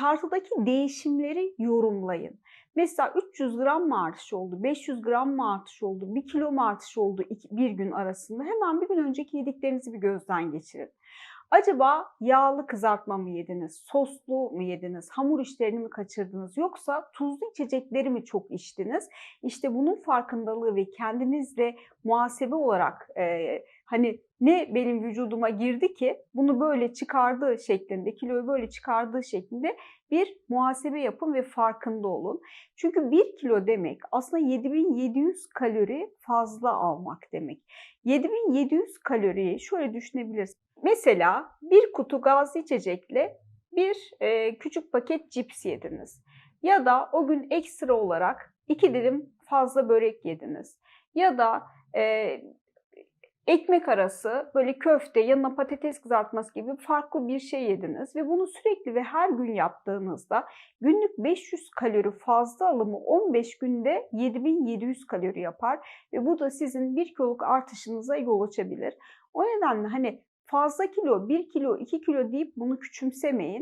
tartıdaki değişimleri yorumlayın. Mesela 300 gram mı artış oldu, 500 gram mı artış oldu, 1 kilo mu artış oldu bir gün arasında? Hemen bir gün önceki yediklerinizi bir gözden geçirin. Acaba yağlı kızartma mı yediniz, soslu mu yediniz, hamur işlerini mi kaçırdınız yoksa tuzlu içecekleri mi çok içtiniz? İşte bunun farkındalığı ve kendinizle muhasebe olarak e, hani ne benim vücuduma girdi ki bunu böyle çıkardığı şeklinde, kiloyu böyle çıkardığı şeklinde bir muhasebe yapın ve farkında olun. Çünkü 1 kilo demek aslında 7700 kalori fazla almak demek. 7700 kaloriyi şöyle düşünebilirsiniz. Bir kutu gazlı içecekle bir e, küçük paket cips yediniz. Ya da o gün ekstra olarak iki dilim fazla börek yediniz. Ya da e, ekmek arası böyle köfte yanına patates kızartması gibi farklı bir şey yediniz ve bunu sürekli ve her gün yaptığınızda günlük 500 kalori fazla alımı 15 günde 7700 kalori yapar ve bu da sizin 1 kiloluk artışınıza yol açabilir. O nedenle hani fazla kilo, 1 kilo, 2 kilo deyip bunu küçümsemeyin.